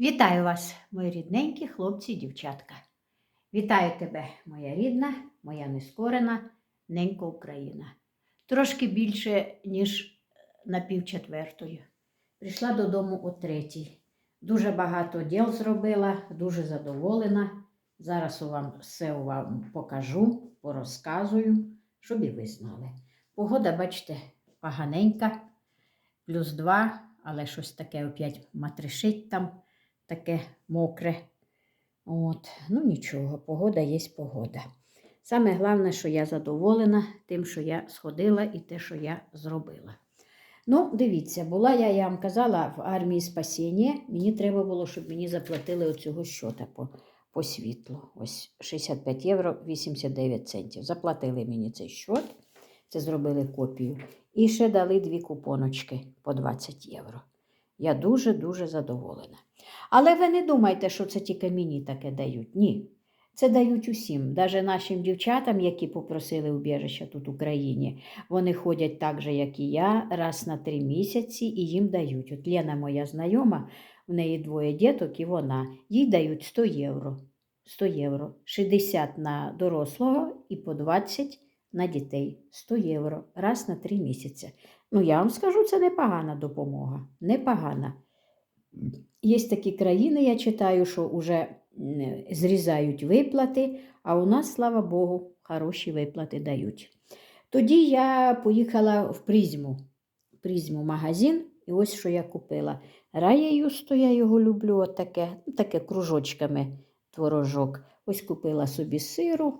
Вітаю вас, мої рідненькі хлопці і дівчатка. Вітаю тебе, моя рідна, моя нескорена, ненька Україна. Трошки більше, ніж на півчетвертої. Прийшла додому о третій. Дуже багато діл зробила, дуже задоволена. Зараз вам все вам покажу, порозказую, щоб і ви знали. Погода, бачите, поганенька, плюс два, але щось таке опять матришить там таке мокре. От. Ну нічого, погода є погода. Саме головне, що я задоволена тим, що я сходила і те, що я зробила. Ну, дивіться, була я, я вам казала, в армії спасіння. Мені треба було, щоб мені заплатили оцього щота по, по світлу. Ось 65 євро 89 центів. Заплатили мені цей щот. Це зробили копію. І ще дали дві купоночки по 20 євро. Я дуже-дуже задоволена. Але ви не думайте, що це тільки мені таке дають. Ні. Це дають усім, навіть нашим дівчатам, які попросили убіжища тут в Україні. Вони ходять так же, як і я, раз на три місяці і їм дають. От Лена, моя знайома, в неї двоє діток, і вона. Їй дають 100 євро. 100 євро. 60 на дорослого і по 20 на дітей. 100 євро. Раз на три місяці. Ну, я вам скажу, це непогана допомога. Непогана. Є такі країни, я читаю, що вже зрізають виплати, а у нас, слава Богу, хороші виплати дають. Тоді я поїхала в призму, призму магазин, і ось що я купила. Рая Юсто, я його люблю, отаке, ну, таке кружочками творожок. Ось купила собі сиру,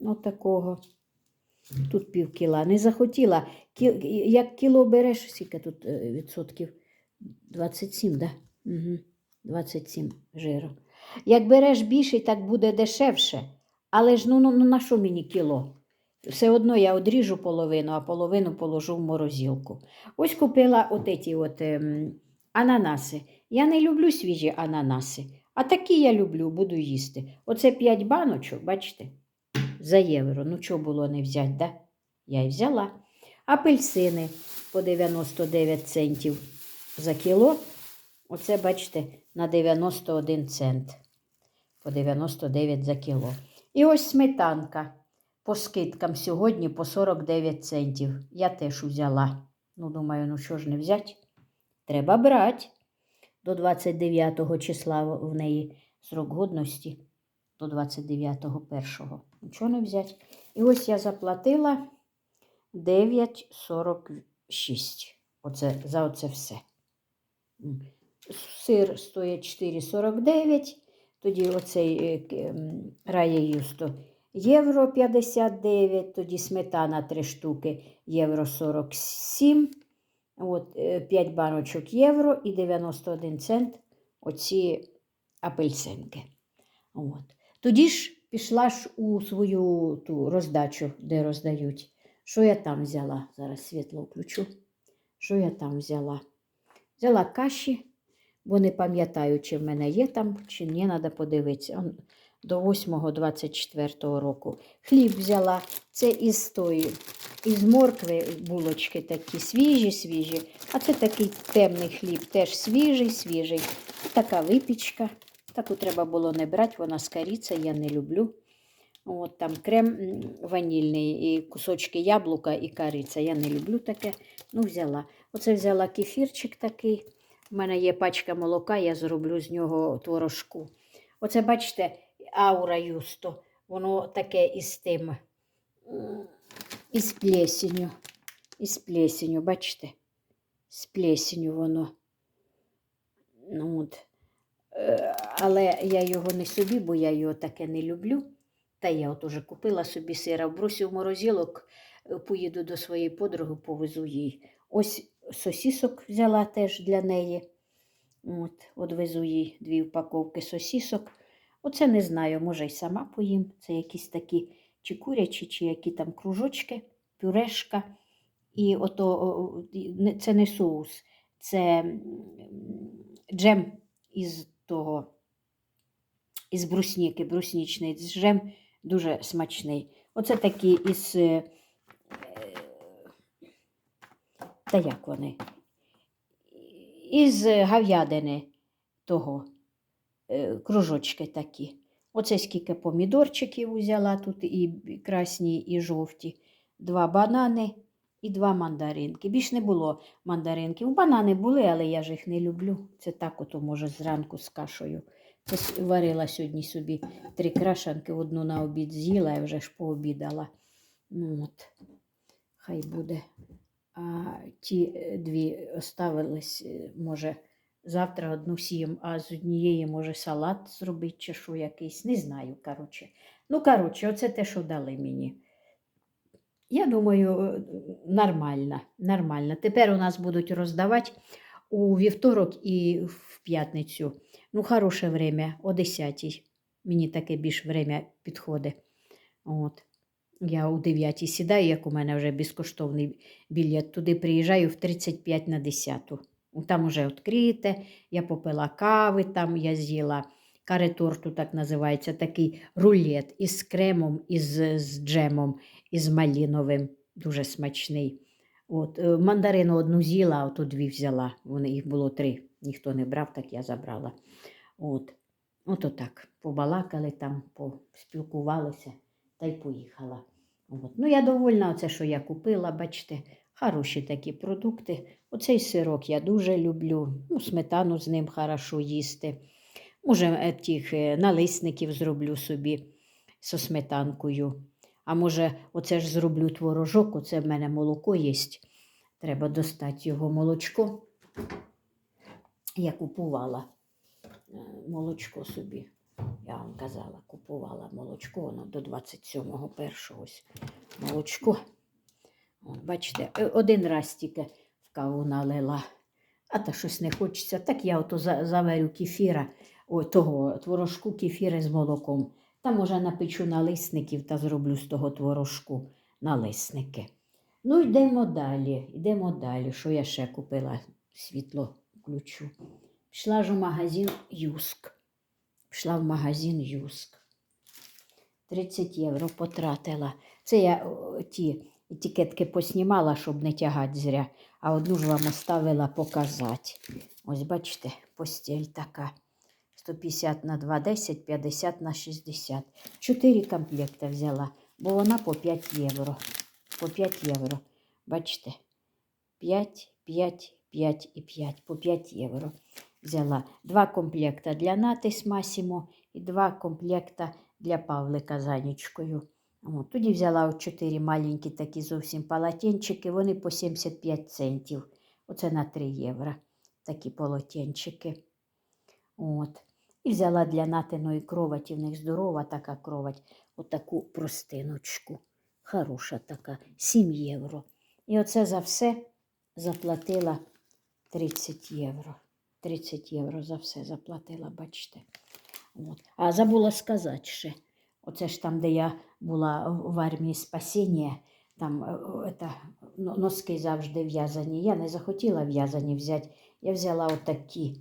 отакого. Тут пів кіла. Не захотіла. Як кіло береш, скільки тут е, відсотків? 27, да? Угу. 27 жиру. Як береш більше, так буде дешевше. Але ж ну, ну, ну на що мені кіло? Все одно я одріжу половину, а половину положу в морозилку. Ось купила от ці от ем, ананаси. Я не люблю свіжі ананаси, а такі я люблю, буду їсти. Оце 5 баночок, бачите, за євро. Ну, чого було не взяти, да? Я й взяла. Апельсини по 99 центів за кіло. Оце, бачите, на 91 цент. По 99 за кіло. І ось сметанка. По скидкам сьогодні по 49 центів. Я теж взяла. Ну, думаю, ну що ж не взяти? Треба брати. До 29 числа в неї срок годності. До 29-го першого. Нічого не взяти. І ось я заплатила 9,46. Оце, за оце все. Сир стоїть 4,49. Тоді оцей рає юсто євро 59, тоді сметана 3 штуки євро 47. От, 5 баночок євро і 91 цент оці апельсинки. От. Тоді ж пішла ж у свою ту роздачу, де роздають. Що я там взяла? Зараз світло включу. Що я там взяла? Взяла каші, бо не пам'ятаю, чи в мене є там, чи ні, треба подивитися. До 8-24 року. Хліб взяла. Це із тої, із моркви булочки такі свіжі, свіжі. А це такий темний хліб, теж свіжий, свіжий. Така випічка. Таку треба було не брати, вона кориця, я не люблю. От Там крем ванільний, і кусочки яблука і кориця. Я не люблю таке. Ну, взяла. Оце взяла кефірчик такий. У мене є пачка молока, я зроблю з нього творожку. Оце, бачите, аура юсто. Воно таке із тим, із плесеню. Із плесеню, бачите? З плесеню воно. Ну, от. Е, Але я його не собі, бо я його таке не люблю. Та я от уже купила собі сира, вбросив морозилок, поїду до своєї подруги, повезу їй. Ось сосісок взяла теж для неї. От, Одвезу їй дві упаковки сосісок. Оце не знаю, може й сама поїм. Це якісь такі чи курячі, чи які там кружочки, пюрешка. І ото це не соус, це джем із того, із брусніки, бруснічний джем дуже смачний. Оце такі із. Та як вони? Із говядини того. е, кружочки такі. Оце скільки помідорчиків взяла тут, і красні, і жовті. Два банани і два мандаринки. Більш не було мандаринків. Банани були, але я ж їх не люблю. Це так, ото, може, зранку з кашею. Це варила сьогодні собі три крашанки, одну на обід з'їла, я вже ж пообідала. Ну, от, хай буде. А ті е, дві оставились, е, може, завтра одну сієм, а з однієї, може, салат зробити чи що якийсь, не знаю, коротше. Ну, коротше, оце те, що дали мені. Я думаю, е, нормально, нормально. Тепер у нас будуть роздавати у вівторок і в п'ятницю. Ну, хороше время, о 10 Мені таке більш время підходить. От. Я у 9 сідаю, як у мене вже безкоштовний білет. Туди приїжджаю в 35 на 10. Там уже відкрите, я попила кави, там я з'їла кареторту, так називається, такий рулет із кремом, із з джемом, із маліновим, дуже смачний. От, е, мандарину одну з'їла, а ото дві взяла. Вони, їх було три. Ніхто не брав, так я забрала. От. Ото так. Побалакали там, поспілкувалися та й поїхала. От. Ну, я довольна, оце, що я купила, бачите, хороші такі продукти. Оцей сирок я дуже люблю. Ну, сметану з ним хорошо їсти. Може, е, тих е, налисників зроблю собі зі сметанкою. А може, оце ж зроблю творожок, оце в мене молоко є. Треба достати його молочко. Я купувала е, молочко собі. Я вам казала, купувала молочко, воно до 27-го першого ось молочко. От, бачите, е, один раз тільки в каву налила, а та щось не хочеться. Так я ото заварю кефіра, о, того творожку кефіри з молоком. Та може напечу налисників та зроблю з того творожку налисники. Ну, йдемо далі, йдемо далі. Що я ще купила? Світло включу. Пішла ж у магазин Юск. Пішла в магазин Юск. 30 євро потратила. Це я ті етикетки поснімала, щоб не тягати зря, а одну ж вам оставила показати. Ось бачите, постіль така. 150 на 2,10, 50 на 60. Чотири комплекти взяла, бо вона по 5 євро. По 5 євро. Бачите? 5, 5, 5 і 5. По 5 євро взяла. Два комплекта для Нати з Масімо і два комплекта для Павлика з Анічкою. От, тоді взяла от чотири маленькі такі зовсім полотенчики, вони по 75 центів. Оце на 3 євро. Такі полотенчики. От. І взяла для натиної кроваті, в них здорова така кровать, отаку простиночку. Хороша така, 7 євро. І оце за все заплатила 30 євро. 30 євро за все заплатила, бачите. От. А забула сказати ще. Оце ж там, де я була в армії спасіння, там е, е, но- носки завжди в'язані. Я не захотіла в'язані взяти. Я взяла отакі.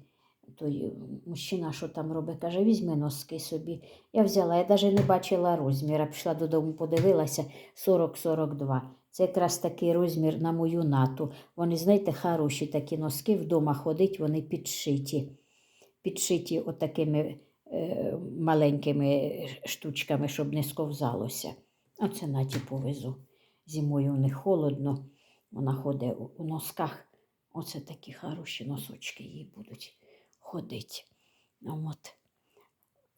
Той мужчина, що там робить, каже, візьми носки собі. Я взяла, я навіть не бачила розміра. Пішла додому, подивилася 40-42. Це якраз такий розмір на мою нату. Вони, знаєте, хороші такі носки вдома ходить, вони підшиті. Підшиті отакими е, маленькими штучками, щоб не сковзалося. Оце наті повезу. Зимою них холодно. Вона ходить у носках. Оце такі хороші носочки їй будуть ходити. От.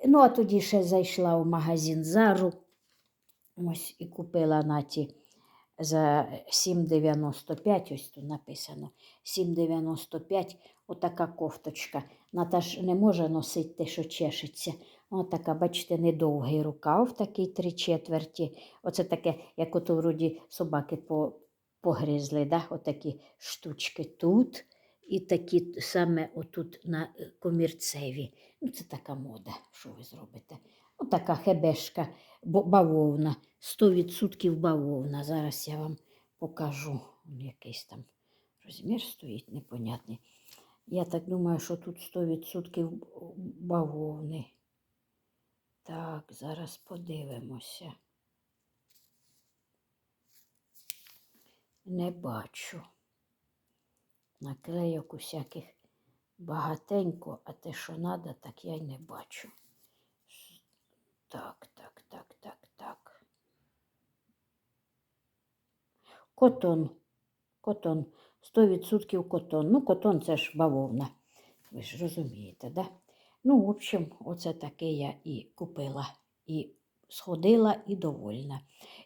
Ну, а тоді ще зайшла в магазин Зару. Ось і купила наті за 7,95, ось тут написано 7,95, отака кофточка. Ж не може носити те, що чешеться. Отака, бачите, недовгий рукав, такий три четверті. Оце таке, як ото вроді собаки по, погризли, да? отакі штучки тут. І такі саме отут на е, комірцеві. Ну, це така мода, що ви зробите. Отака хебешка, бавовна, 100% бавовна. Зараз я вам покажу. Якийсь там розмір стоїть непонятний. Я так думаю, що тут 100% бавовни. Так, зараз подивимося. Не бачу. Наклейок усяких багатенько, а те, що треба, так я й не бачу. Так, так, так, так, так. Котон. Котон. 100% котон. Ну, котон це ж бавовна. Ви ж розумієте, да? Ну, в общем, оце таке я і купила. І сходила і довольна.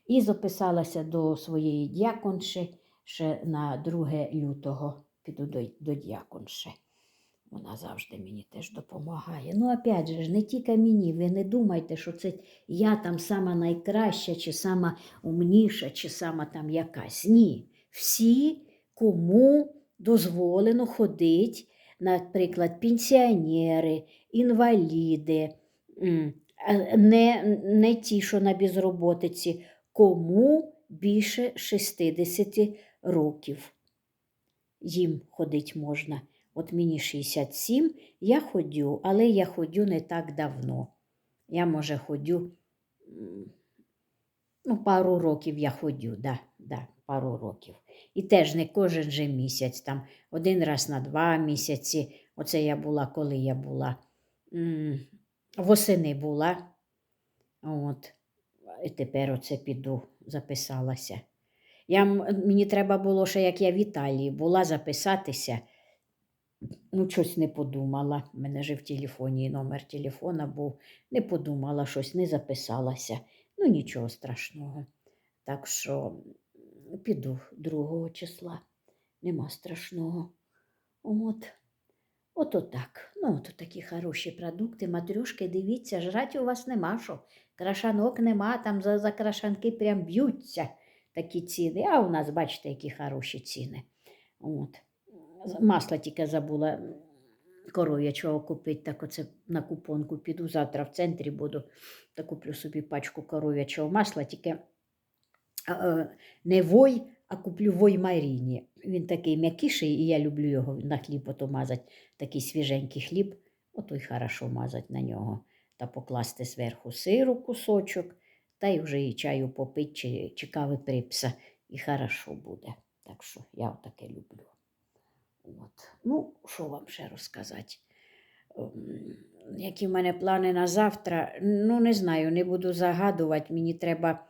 І записалася до своєї дяконши ще на 2 лютого. Піду до, до дяконши. Вона завжди мені теж допомагає. Ну, опять же, не тільки мені. Ви не думайте, що це я там сама найкраща, чи сама умніша, чи сама там якась. Ні. Всі, кому дозволено ходити, наприклад, пенсіонери, інваліди, е, не, не ті, що на безроботиці, кому більше 60 років. Їм ходить можна. От мені 67, я ходю, але я ходю не так давно. Я, може, ходю, ну, пару років я ходю, да, да, пару років. І теж не кожен же місяць, там один раз на два місяці. Оце я була, коли я була. Восени була. От. І тепер оце піду, записалася. Я, мені треба було ще, як я в Італії була, записатися. Ну, щось не подумала. У мене же в телефоні номер телефона був. Не подумала щось, не записалася. Ну, нічого страшного. Так що піду 2 числа. Нема страшного. От. Ото так. Ну, от такі хороші продукти. Матрюшки, дивіться, жрать у вас нема що. Крашанок нема, там за, за крашанки прям б'ються такі ціни. А у нас, бачите, які хороші ціни. От. Масло тільки забула коров'ячого купити, так оце на купонку піду. Завтра в центрі буду та куплю собі пачку коров'ячого масла, тільки е, не вой, а куплю вой Маріні. Він такий м'якіший, і я люблю його на хліб мазати. Такий свіженький хліб, ото й хорошо мазати на нього. Та покласти зверху сиру кусочок, та й вже і чаю попити, чи, чи кави припса, і хорошо буде. Так що я таке люблю. От. Ну, що вам ще розказати? Ем, Які в мене плани на завтра? Ну, не знаю, не буду загадувати. Мені треба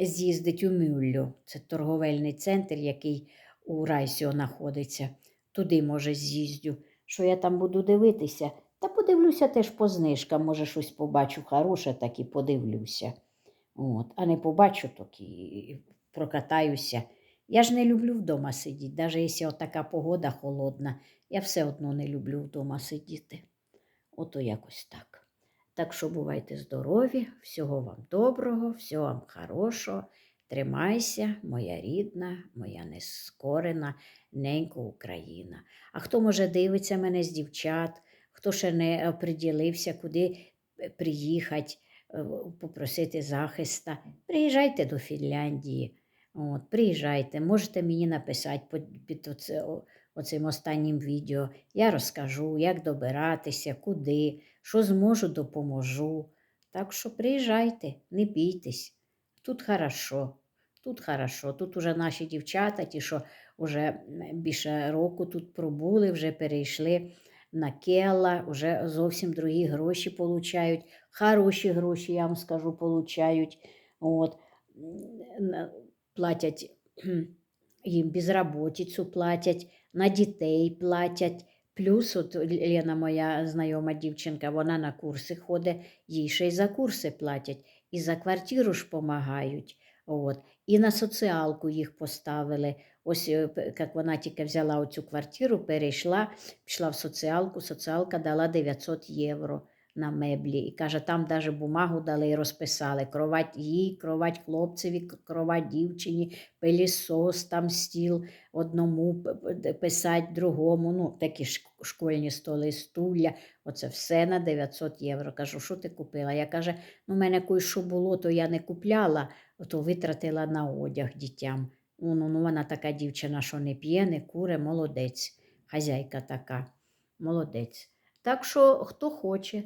з'їздити у Мюллю. Це торговельний центр, який у Райсіо знаходиться. Туди, може, з'їздю. Що я там буду дивитися? Та подивлюся теж по знижкам. Може, щось побачу хороше, так і подивлюся. От. А не побачу, так і прокатаюся. Я ж не люблю вдома сидіти, навіть якщо така погода холодна, я все одно не люблю вдома сидіти. Ото якось так. Так що бувайте здорові, всього вам доброго, всього вам хорошого. Тримайся, моя рідна, моя нескорена, ненька Україна. А хто може дивиться мене з дівчат, хто ще не оприділився, куди приїхати, попросити захиста, приїжджайте до Фінляндії. От, приїжджайте, можете мені написати під, під оце, оцим останнім відео. Я розкажу, як добиратися, куди, що зможу, допоможу. Так що приїжджайте, не бійтесь. Тут хорошо, тут хорошо. Тут уже наші дівчата, ті, що вже більше року тут пробули, вже перейшли на кела, вже зовсім другі гроші получають. Хороші гроші, я вам скажу, получають. От. Платять їм безработицю платять, на дітей платять. Плюс от Лена, моя знайома дівчинка, вона на курси ходить, їй ще й за курси платять, і за квартиру ж допомагають. От. І на соціалку їх поставили. Ось е, як вона тільки взяла оцю квартиру, перейшла, пішла в соціалку, соціалка дала 900 євро на меблі. І каже, там даже бумагу дали і розписали. Кровать їй, кровать хлопцеві, кровать дівчині, пилісос, там стіл одному п- п- другому. Ну, такі школьні столи, стулья. Оце все на 900 євро. Кажу, що ти купила? Я каже, ну, в мене кое-що було, то я не купляла, то витратила на одяг дітям. Ну, ну, ну, вона така дівчина, що не п'є, не куре, молодець. Хазяйка така, молодець. Так що, хто хоче,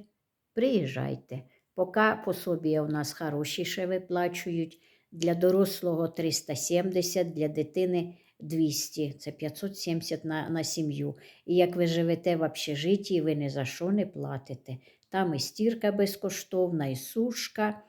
приїжджайте. Поки пособія у нас хороші ще виплачують. Для дорослого 370, для дитини 200, це 570 на, на сім'ю. І як ви живете в общежитті, ви ні за що не платите. Там і стірка безкоштовна, і сушка,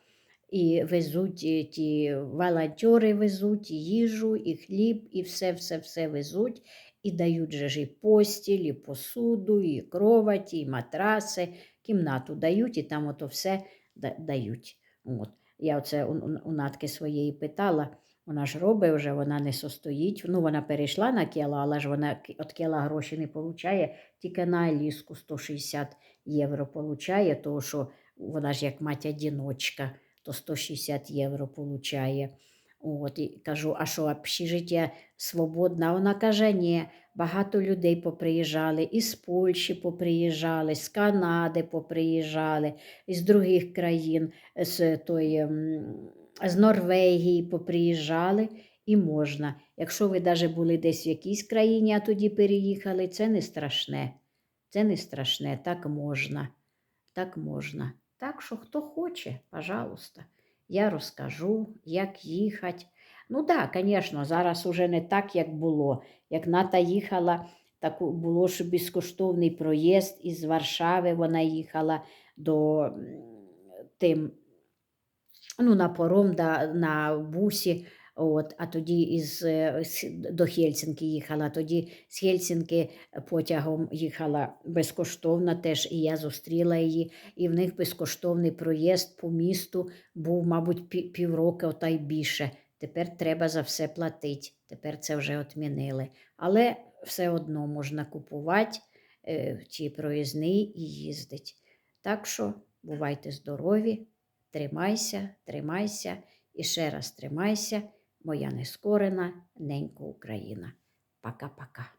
і везуть і ті волонтери везуть, і їжу, і хліб, і все, все, все везуть. І дають же ж і постіль, і посуду, і кроваті, і матраси, кімнату дають, і там ото все дають. От. Я оце у, у- Натки своєї питала, вона ж робить вже, вона не состоїть. Ну, вона перейшла на кела, але ж вона от кела гроші не получає, тільки на Аліску 160 євро получає, тому що вона ж як мать одіночка, то 160 євро получає. От, і кажу, а що, общежиття свободне? Вона каже, ні, багато людей поприїжджали, із Польщі поприїжджали, з Канади поприїжджали, із других країн, з, тої, м, з Норвегії поприїжджали, і можна. Якщо ви навіть були десь в якійсь країні, а тоді переїхали, це не страшне. Це не страшне, так можна. Так можна. Так що хто хоче, пожалуйста, я розкажу, як їхати. Ну так, да, звісно, зараз уже не так, як було. Як Ната їхала, так було ж безкоштовний проїзд із Варшави. Вона їхала до тим, ну, на пором, да, на бусі. От, а тоді із, е, до Хельсінки їхала. Тоді з Хельсінки потягом їхала безкоштовно теж, і я зустріла її. І в них безкоштовний проїзд по місту був, мабуть, пі- півроку та й більше. Тепер треба за все платити. Тепер це вже відмінили. Але все одно можна купувати е, ті проїзні і їздити. Так що бувайте здорові, тримайся, тримайся і ще раз тримайся, моя нескорена ненька Україна. Пока-пока.